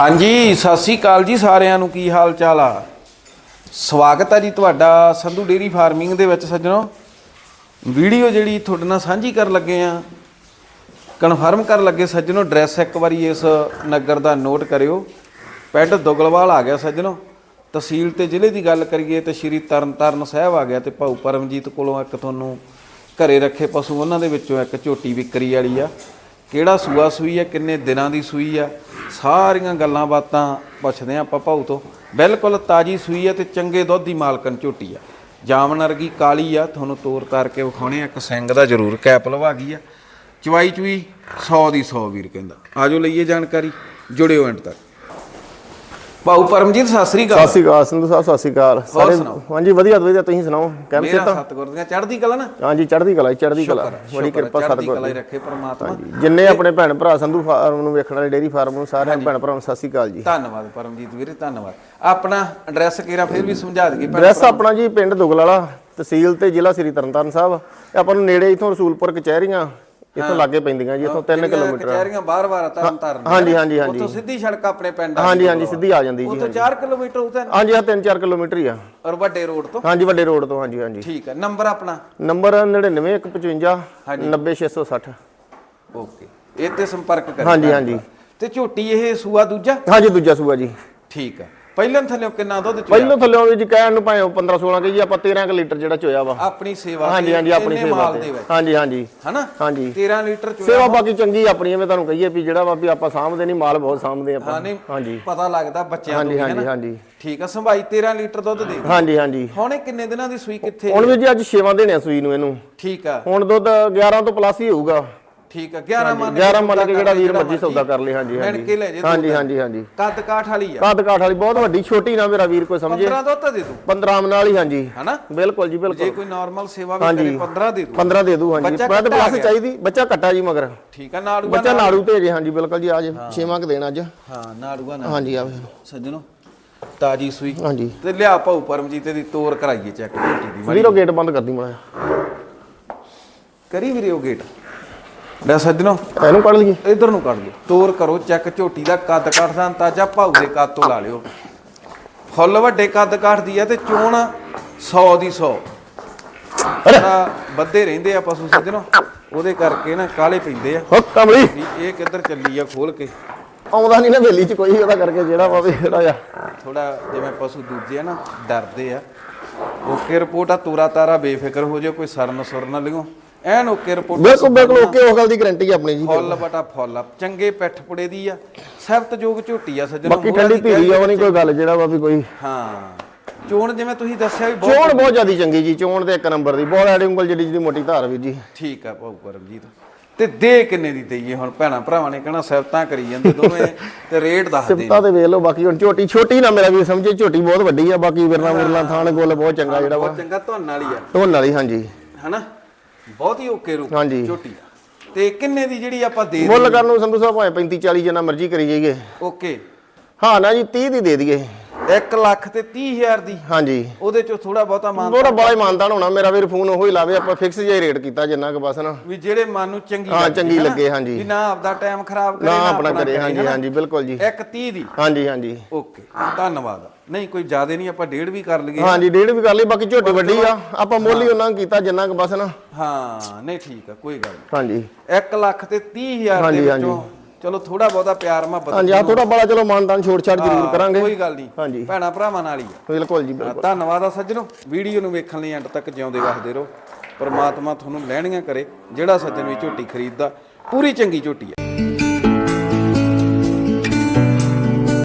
ਹਾਂਜੀ, ਸਤਿ ਸ੍ਰੀ ਅਕਾਲ ਜੀ ਸਾਰਿਆਂ ਨੂੰ, ਕੀ ਹਾਲ ਚਾਲ ਆ? ਸਵਾਗਤ ਆ ਜੀ ਤੁਹਾਡਾ ਸੰਧੂ ਡੇਰੀ ਫਾਰਮਿੰਗ ਦੇ ਵਿੱਚ ਸੱਜਣੋ। ਵੀਡੀਓ ਜਿਹੜੀ ਤੁਹਾਡੇ ਨਾਲ ਸਾਂਝੀ ਕਰਨ ਲੱਗੇ ਆ, ਕਨਫਰਮ ਕਰਨ ਲੱਗੇ ਸੱਜਣੋ, ਐਡਰੈਸ ਇੱਕ ਵਾਰੀ ਇਸ ਨਗਰ ਦਾ ਨੋਟ ਕਰਿਓ। ਪਿੰਡ ਦੁਗਲਵਾਲ ਆ ਗਿਆ ਸੱਜਣੋ। ਤਹਿਸੀਲ ਤੇ ਜ਼ਿਲ੍ਹੇ ਦੀ ਗੱਲ ਕਰੀਏ ਤੇ ਸ਼੍ਰੀ ਤਰਨਤਾਰਨ ਸਾਹਿਬ ਆ ਗਿਆ ਤੇ ਭਾਊ ਪਰਮਜੀਤ ਕੋਲੋਂ ਇੱਕ ਤੁਹਾਨੂੰ ਘਰੇ ਰੱਖੇ ਪਸ਼ੂ, ਉਹਨਾਂ ਦੇ ਵਿੱਚੋਂ ਇੱਕ ਝੋਟੀ ਵਿਕਰੀ ਵਾਲੀ ਆ। ਕਿਹੜਾ ਸੂਆ ਸੂਈ ਆ ਕਿੰਨੇ ਦਿਨਾਂ ਦੀ ਸੂਈ ਆ, ਸਾਰੀਆਂ ਗੱਲਾਂ ਬਾਤਾਂ ਪੁੱਛਦੇ ਆ ਆਪਾਂ ਭਾਊ ਤੋਂ। ਬਿਲਕੁਲ ਤਾਜੀ ਸੂਈ ਆ ਤੇ ਚੰਗੇ ਦੁੱਧ ਦੀ ਮਾਲਕਨ ਝੋਟੀ ਆ। ਜਾਮਨ ਵਰਗੀ ਕਾਲੀ ਆ, ਤੁਹਾਨੂੰ ਤੋਰ ਤਾਰ ਕੇ ਵਿਖਾਉਣੇ ਆ, ਇੱਕ ਸਿੰਘ ਦਾ ਜ਼ਰੂਰ ਕੈਪ ਲਵਾ ਗਈ ਆ। ਚਵਾਈ ਚੁਈ 100 ਦੀ 100 ਵੀਰ ਕਹਿੰਦਾ। ਆਜੋ ਲਈਏ ਜਾਣਕਾਰੀ, ਜੁੜਿਓ ਐਂਡ ਤੱਕ। ਭਾਊ ਪਰਮਜੀਤ ਸਤਿ ਸ੍ਰੀ ਸਤਿ ਅਕਾਲ ਸ਼੍ਰੀ ਅਕਾਲ ਸੰਧੂ ਸਾਹਿਬ ਸਤਿ ਸ਼੍ਰੀ ਅਕਾਲ। ਸਾਰੇ ਸੁਣਾਓ? ਹਾਂਜੀ ਵਧੀਆ ਵਧੀਆ ਤੁਸੀਂ ਸੁਣਾਓ? ਕੈਮ ਸੇ ਮੇਰਾ ਤਾਂ ਸਤਿਗੁਰ ਦੀਆਂ ਚੜ੍ਹਦੀ ਕਲਾ ਨਾ? ਹਾਂਜੀ ਚੜ੍ਹਦੀ ਕਲਾ ਜੀ, ਚੜ੍ਹਦੀ ਕਲਾ। ਬੜੀ ਕਿਰਪਾ ਚੜ੍ਹਦੀ ਸਤਿਗੁਰ ਕਲਾ ਹੀ ਦੀ। ਰੱਖੇ ਪ੍ਰਮਾਤਮਾ। ਜਿੰਨੇ ਆਪਣੇ ਭੈਣ ਭਰਾ ਸੰਧੂ ਫਾਰਮ ਨੂੰ ਵੇਖਣ ਵਾਲੇ ਡੇਰੀ ਫਾਰਮ ਨੂੰ ਸਾਰਿਆਂ ਭੈਣ ਭਰਾਵਾਂ ਨੂੰ ਸਤਿ ਸ਼੍ਰੀ ਅਕਾਲ ਜੀ। ਧੰਨਵਾਦ ਪਰਮਜੀਤ ਵੀਰੇ ਧੰਨਵਾਦ। ਆਪਣਾ ਐਡਰੈਸ ਕਿਹੜਾ ਫਿਰ ਵੀ ਸਮਝਾ ਦਈਏ ਐਡਰੈਸ ਆਪਣਾ ਜੀ ਪਿੰਡ ਦੁਗਲਾਲਾ ਤਹਿਸੀਲ ਤੇ ਜ਼ਿਲ੍ਹਾ ਸ੍ਰੀ ਤਰਨਤਾਰਨ ਸਾਹਿਬ। ਇਹ ਆਪਾਂ ਨੂੰ ਨੇੜੇ ਇਥੋਂ ਰਸੂਲਪੁਰ ਕਚਹਿਰੀਆਂ ਇਥੋਂ ਲਾਗੇ ਪੈਂਦੀਆਂ ਜੀ ਇਥੋਂ 3 ਜਿਹੜੀਆਂ ਕਿਲੋਮੀਟਰ ਕਚਹਿਰੀਆਂ ਬਾਰ-ਬਾਰ ਤਰਨ ਤਾਰਨ ਹਾਂਜੀ ਹਾਂਜੀ ਹਾਂਜੀ। ਉੱਥੋਂ ਸਿੱਧੀ ਸੜਕ ਆਪਣੇ ਪਿੰਡ ਆ ਹਾਂਜੀ ਹਾਂਜੀ ਸਿੱਧੀ ਆ ਜਾਂਦੀ ਜੀ ਉੱਥੋਂ 4 ਕਿਲੋਮੀਟਰ ਉਤੇ ਹਾਂਜੀ ਆ 3-4 ਕਿਲੋਮੀਟਰ ਹੀ ਆ। ਔਰ ਵੱਡੇ ਰੋਡ ਤੋਂ? ਹਾਂਜੀ ਵੱਡੇ ਰੋਡ ਤੋਂ ਹਾਂਜੀ ਹਾਂਜੀ। ਠੀਕ ਹੈ ਨੰਬਰ ਆਪਣਾ? ਨੰਬਰ 99155 90660 ਓਕੇ ਇਹ ਤੇ ਸੰਪਰਕ ਕਰੀ ਹਾਂਜੀ ਹਾਂਜੀ। ਤੇ ਝੋਟੀ ਇਹ ਸੂਆ ਦੂਜਾ? ਹਾਂਜੀ ਦੂਜਾ ਸੂਆ ਜੀ। ਠੀਕ ਹੈ ਪਹਿਲਾਂ ਥੱਲੇ ਕਿੰਨਾ ਦੁੱਧ ਚੋਇਆ? ਪਹਿਲੋਂ ਥੱਲੇ ਵੀ ਜੀ ਕਹਿਣ ਨੂੰ ਭਾਵੇਂ 15 16 ਕੇ ਜੀ ਆਪਾਂ 13 ਕੁ ਲੀਟਰ ਜਿਹੜਾ ਚੋਇਆ ਵਾ। ਆਪਣੀ ਸੇਵਾ ਹਾਂਜੀ ਤੇ ਹਾਂਜੀ ਆਪਣੀ ਇੰਨੇ ਸੇਵਾ ਮਾਲ ਤੇ। ਦੇ ਵਿੱਚ। ਹਾਂਜੀ ਹਾਂਜੀ। ਹਨਾ? ਹਾਂਜੀ। 13 ਲੀਟਰ ਚੋਇਆ ਸੇਵਾ ਬਾਕੀ ਚੰਗੀ ਆਪਣੀ ਐਵੇਂ ਤੁਹਾਨੂੰ ਕਹੀਏ ਵੀ ਜਿਹੜਾ ਵਾ ਵੀ ਆਪਾਂ ਸਾਂਭਦੇ ਨਹੀਂ ਮਾਲ ਬਹੁਤ ਸਾਂਭਦੇ ਆਪਾਂ। ਨਹੀਂ ਹਾਂਜੀ। ਪਤਾ ਲੱਗਦਾ ਬੱਚਿਆਂ ਤੋਂ ਹਾਂਜੀ ਵੀ, ਹਾਂਜੀ ਹਨਾ? ਹਾਂਜੀ। ਠੀਕ ਆ ਸੰਭਾਈ 13 ਲੀਟਰ ਦੁੱਧ ਦੇ। ਹਾਂਜੀ ਹਾਂਜੀ। ਹੁਣ ਇਹ ਕਿੰਨੇ ਦਿਨਾਂ ਦੀ ਸੂਈ ਕਿੱਥੇ ਹੁਣ ਵੀ ਜੀ ਅੱਜ ਛੇਵਾਂ ਦੇਣੇ ਆ ਸੂਈ ਨੂੰ ਇਹਨੂੰ। ਠੀਕ ਆ। ਹੁਣ ਦੁੱਧ 11 ਤੋਂ ਪਲੱਸ ਹੀ ਹੋਊਗਾ। ਠੀਕ ਆ 11 ਮੰਨ 11 ਮੰਨ ਜਿਹੜਾ ਵੀਰ ਮਰਜ਼ੀ ਸੌਦਾ ਕਰ ਲੇ ਹਾਂਜੀ ਮਿਣ ਕੇ ਲੈ ਜੇ ਹਾਂਜੀ ਹਾਂਜੀ ਹਾਂਜੀ ਹਾਂਜੀ। ਕੱਦ ਕਾਠ ਵਾਲੀ ਆ। ਕੱਦ ਕਾਠ ਵਾਲੀ ਬਹੁਤ ਵੱਡੀ ਛੋਟੀ ਨਾ ਮੇਰਾ ਵੀਰ ਕੋਈ ਸਮਝੇ? 15 ਦੁੱਧ ਦੇ ਦੂ। 15 ਨਾਲ ਹੀ ਹਾਂਜੀ। ਹਨਾ? ਬਿਲਕੁਲ ਜੀ ਜੇ ਬਿਲਕੁਲ ਕੋਈ ਨਾਰਮਲ ਸੇਵਾ ਵੀ ਕਰੇ 15 ਦੇ ਦੂ। 15 ਦੇ ਦੂ ਹਾਂਜੀ। ਕੱਟਾ ਪਲੱਸ। ਚਾਹੀਦੀ ਬੱਚਾ ਕੱਟਾ ਜੀ ਮਗਰ। ਠੀਕ ਆ ਨਾੜੂਆ ਬੱਚਾ ਨਾੜੂ ਤੇ ਜੇ ਹਾਂਜੀ ਬਿਲਕੁਲ ਜੀ ਅੱਜ ਛੇਵਾਂ ਕ ਦੇਣਾ ਅੱਜ। ਹਾਂ ਨਾੜੂਆ ਨਾ ਹਾਂਜੀ ਆ ਸੱਜਣੋ ਤਾਜੀ ਸੂਈ। ਹਾਂਜੀ। ਤੇ ਲਿਆ ਭਾਊ ਪਰਮਜੀਤ ਦੀ ਤੋਰ ਕਰਾਈਏ ਚੈੱਕ ਦੀ ਵੀਰੋ ਗੇਟ ਬੰਦ ਕਰਦੀ ਮਾੜਾ ਕਰੀ ਵੀਰੇ ਉਹ ਗੇਟ। ਲੈ ਸੱਜਣੋ। ਇਹਨੂੰ ਕੱਢ ਲਈਏ। ਇਧਰ ਨੂੰ ਕੱਢ ਲਿਓ। ਤੋਰ ਕਰੋ ਚੈੱਕ ਝੋਟੀ ਦਾ ਕੱਦ ਕਾਠ ਦਾ ਅੰਤਾਜਾ ਭਾਊ ਦੇ ਕੱਦ ਤੋਂ ਲਾ ਲਿਓ। ਫੁੱਲ ਵੱਡੇ ਕੱਦ ਕਾਠ ਦੀ ਆ ਤੇ ਚੋਣ 100 ਦੀ 100 ਜਿਹੜਾ ਵੱਧੇ ਰਹਿੰਦੇ ਆ ਪਸ਼ੂ ਸੱਜਣੋ। ਉਹਦੇ ਕਰਕੇ ਨਾ ਕਾਲੇ ਪੈਂਦੇ ਆ। ਹੋ ਕਮਲੀ ਵੀ ਇਹ ਕਿੱਧਰ ਚੱਲੀ ਆ ਖੋਲ ਕੇ। ਆਉਂਦਾ ਨਹੀਂ ਨਾ ਵੇਲੀ ਚ ਕੋਈ ਉਹਦਾ ਕਰਕੇ ਜਿਹੜਾ ਵਾ ਵੀ ਥੋੜਾ ਜਿਹਾ ਥੋੜਾ ਜਿਵੇਂ ਪਸ਼ੂ ਦੂਜੇ ਆ ਨਾ ਡਰਦੇ ਆ। ਓਕੇ ਰਿਪੋਰਟ ਆ ਤੂਰਾ ਤਾਰਾ ਬੇਫਿਕਰ ਹੋ ਜਾਓ ਕੋਈ ਸਰਨ ਸੁਰ ਨਾ ਲਿਓ। ਐਨ ਓਕੇ ਰਿਪੋਰਟ ਬਿਲਕੁਲ ਬਿਲਕੁਲ ਓਕੇ ਉਹ ਗੱਲ ਦੀ ਗਾਰੰਟੀ ਆਪਣੀ ਜੀ ਫੁੱਲ ਬਟਾ ਫੁੱਲ ਆ ਚੰਗੇ ਪਿੱਠ ਪੁੜੇ ਦੀ ਆ ਸਹਿਬਤਯੋਗ ਝੋਟੀ ਆ ਸੱਜਣੋ ਬਾਕੀ ਠੰਡੀ ਧੀਰੀ ਆ ਉਹ ਨਹੀਂ ਕੋਈ ਗੱਲ ਜਿਹੜਾ ਵਾ ਵੀ ਕੋਈ ਹਾਂ। ਚੋਣ ਜਿਵੇਂ ਤੁਸੀਂ ਦੱਸਿਆ ਵੀ ਬਹੁਤ ਚੋਣ ਬਹੁਤ ਜ਼ਿਆਦੀ ਚੰਗੀ ਜੀ ਚੋਣ ਤੇ ਇੱਕ ਨੰਬਰ ਦੀ ਬਹੁਤ ਐਡੀ ਉਂਗਲ ਜਿਹੜੀ ਜਿਹਦੀ ਮੋਟੀ ਧਾਰ ਵੀ ਜੀ। ਠੀਕ ਆ ਭਾਊ ਪਰਮਜੀਤ। ਤੇ ਦੇ ਕਿੰਨੇ ਦੀ ਦਈਏ ਹੁਣ? ਭੈਣਾ ਭਰਾਵਾਂ ਨੇ ਕਹਿਣਾ ਸਿਫਤਾਂ ਕਰੀ ਜਾਂਦੇ ਦੋਵੇਂ ਤੇ ਰੇਟ ਦੱਸ ਦੇ ਸਿਫਤਾਂ ਤੇ ਵੇਖ ਲਓ ਬਾਕੀ ਹੁਣ ਝੋਟੀ ਛੋਟੀ ਨਾ ਮੇਰਾ ਵੀ ਸਮਝੇ ਝੋਟੀ ਬਹੁਤ ਵੱਡੀ ਆ ਬਾਕੀ ਵਿਰਨਾ ਮੁਰਲਾ ਥਾਣ ਗੋਲ ਬਹੁਤ ਚੰਗਾ ਜਿਹੜਾ ਵਾ। ਬਹੁਤ ਚੰਗਾ ਧੁੰਨ ਵਾਲੀ ਆ। ਧੋਣ ਵਾਲੀ ਹਾਂਜੀ। ਹਨਾ? ਬਹੁਤ ਹੀ ਓਕੇ ਰੂਪ ਹਾਂਜੀ। ਝੋਟੀ ਆ। ਤੇ ਕਿੰਨੇ ਦੀ ਜਿਹੜੀ ਆਪਾਂ ਦੇ ਮੁੱਲ ਕਰਨ ਨੂੰ ਸੰਧੂ ਸਾਹਿਬ ਭਾਵੇਂ 35 40 ਜਿੰਨਾ ਮਰਜ਼ੀ ਕਰੀ ਜਾਈਏ। ਓਕੇ। ਹਾਂ ਨਾ ਜੀ 30 ਦੀ ਦੇ ਦਈਏ। 1 ਲੱਖ ਤੇ 30000 ਦੀ। ਹਾਂਜੀ। ਉਹਦੇ ਚੋਂ ਥੋੜਾ ਬਹੁਤਾ ਮਾਨ ਥੋੜਾ ਬੜਾ ਇਮਾਨਦਾਰ ਹੋਣਾ ਮੇਰਾ ਵੀਰ ਫੋਨ ਉਹੀ ਲਾਵੇ ਆਪਾਂ ਫਿਕਸ ਜਿਹਾ ਰੇਟ ਕੀਤਾ ਜਿੰਨਾ ਕੁ ਬਸ ਨਾ। ਵੀ ਜਿਹੜੇ ਮਨ ਨੂੰ ਚੰਗੀ ਹਾਂ, ਚੰਗੀ? ਲੱਗੇ, ਹਾਂਜੀ। ਵੀ ਨਾ ਆਪਦਾ ਟਾਈਮ ਖਰਾਬ ਕਰੇ ਨਾ ਆਪਣਾ ਕਰੇ ਹਾਂਜੀ? ਹਾਂਜੀ ਬਿਲਕੁਲ ਜੀ। ਇੱਕ 30 ਦੀ। ਹਾਂਜੀ ਹਾਂਜੀ। ਓਕੇ ਧੰਨਵਾਦ। ਨਹੀਂ ਕੋਈ ਜ਼ਿਆਦਾ ਨਹੀਂ ਆਪਾਂ ਡੇਢ ਵੀ ਕਰ ਲਈਏ। ਹਾਂਜੀ ਡੇਢ ਵੀ ਕਰ ਲਈ ਬਾਕੀ ਝੋਟੀ ਵੱਡੀ ਆ ਆਪਾਂ ਮੁੱਲ ਹੀ ਉਹਨਾਂ ਕੀਤਾ ਜਿੰਨਾ ਕੁ ਬਸ ਨਾ। ਹਾਂ ਨਹੀਂ ਠੀਕ ਆ ਕੋਈ ਗੱਲ ਹਾਂਜੀ। ਨਹੀਂ 1 ਲੱਖ ਤੇ 30000 ਦੇ। ਵਿੱਚੋਂ ਚਲੋ ਥੋੜਾ ਬਹੁਤਾ ਪਿਆਰ ਮੁਹੱਬਤ ਹਾਂਜੀ ਆ ਥੋੜਾ ਬੜਾ ਚਲੋ ਮਾਨਦਾਨ ਛੋੜ ਛਾੜ ਜ਼ਰੂਰ ਕਰਾਂਗੇ। ਕੋਈ ਗੱਲ ਨਹੀਂ। ਹਾਂਜੀ। ਭੈਣਾ ਭਰਾਵਾਂ ਨਾਲ ਹੀ ਆ। ਬਿਲਕੁਲ ਜੀ ਬਿਲਕੁਲ। ਧੰਨਵਾਦ ਆ ਸੱਜਣੋ। ਵੀਡੀਓ ਨੂੰ ਵੇਖਣ ਲਈ ਐਂਡ ਤੱਕ ਜਿਉਂਦੇ ਵਸਦੇ ਰਹੋ। ਪਰਮਾਤਮਾ ਤੁਹਾਨੂੰ ਲੈਣੀਆਂ ਕਰੇ ਜਿਹੜਾ ਸੱਜਣ ਵੀ ਝੋਟੀ ਖਰੀਦਦਾ ਪੂਰੀ ਚੰਗੀ ਝੋਟੀ ਆ।